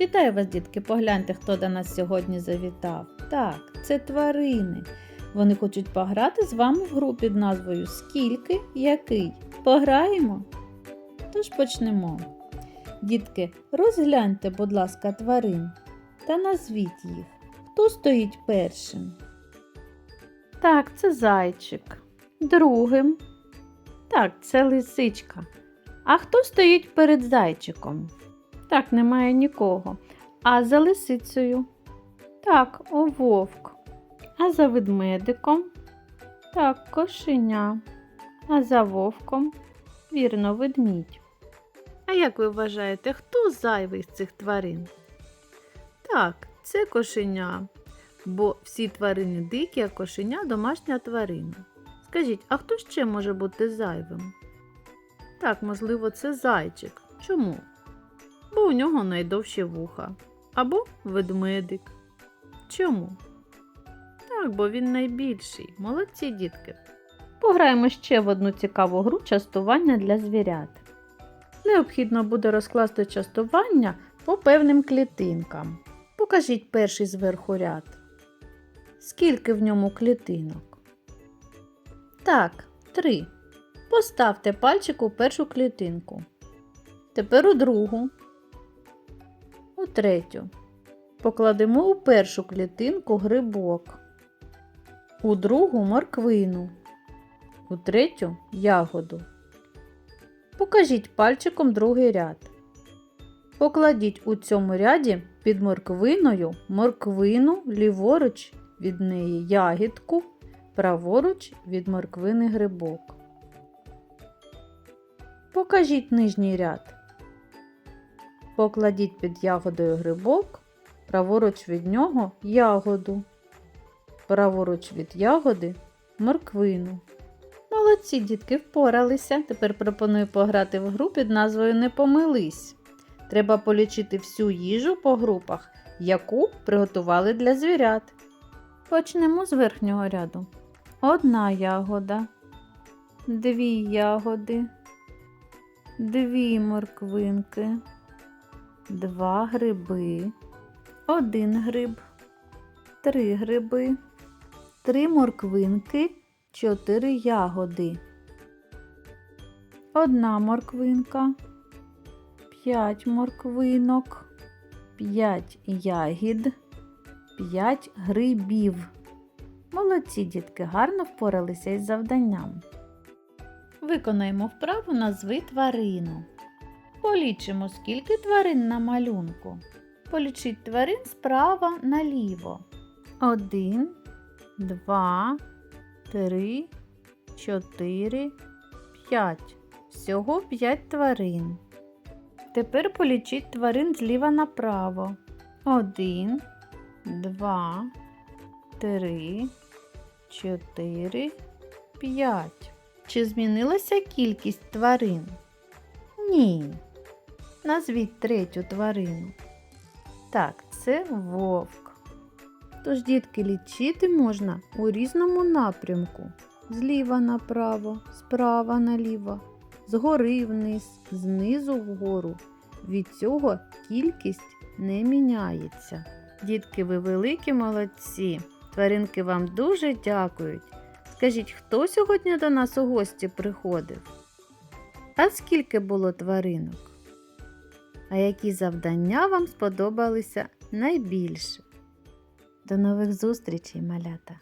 Вітаю вас, дітки! Погляньте, хто до нас сьогодні завітав. Так, це тварини. Вони хочуть пограти з вами в гру під назвою Скільки який. Пограємо? Тож почнемо. Дітки, розгляньте, будь ласка, тварин та назвіть їх. Хто стоїть першим? Так, це зайчик. Другим. Так, це лисичка. А хто стоїть перед зайчиком? Так, немає нікого. А за лисицею? Так, о вовк. А за ведмедиком? Так, кошеня. А за вовком? Вірно, ведмідь. А як ви вважаєте, хто зайвий з цих тварин? Так, це кошеня. Бо всі тварини дикі, а кошеня домашня тварина. Скажіть, а хто ще може бути зайвим? Так, можливо, це зайчик. Чому? Бо у нього найдовші вуха. Або ведмедик. Чому? Так, бо він найбільший. Молодці дітки. Пограємо ще в одну цікаву гру частування для звірят. Необхідно буде розкласти частування по певним клітинкам. Покажіть перший зверху ряд. Скільки в ньому клітинок? Так, три. Поставте пальчик у першу клітинку. Тепер у другу. Третю. Покладемо у першу клітинку грибок. У другу морквину. У третю ягоду. Покажіть пальчиком другий ряд. Покладіть у цьому ряді під морквиною морквину ліворуч від неї ягідку, праворуч від морквини грибок. Покажіть нижній ряд. Покладіть під ягодою грибок, праворуч від нього ягоду, праворуч від ягоди морквину. Молодці дітки впоралися. Тепер пропоную пограти в гру під назвою Не помились. Треба полічити всю їжу по групах, яку приготували для звірят. Почнемо з верхнього ряду. Одна ягода, дві ягоди, дві морквинки, два гриби, один гриб, три гриби, три морквинки, чотири ягоди. Одна морквинка, п'ять морквинок, п'ять ягід, п'ять грибів. Молодці дітки гарно впоралися із завданням. Виконаємо вправу назви тварину. Полічимо, скільки тварин на малюнку. Полічіть тварин справа наліво. Один, два, три, чотири, п'ять. Всього п'ять тварин. Тепер полічіть тварин зліва направо. Один, два, три, чотири, п'ять. Чи змінилася кількість тварин? Ні. Назвіть третю тварину. Так, це вовк. Тож, дітки, лічити можна у різному напрямку: зліва направо, справа наліво, згори вниз, знизу вгору. Від цього кількість не міняється. Дітки, ви великі молодці. Тваринки вам дуже дякують. Скажіть, хто сьогодні до нас у гості приходив? А скільки було тваринок? А які завдання вам сподобалися найбільше? До нових зустрічей, малята!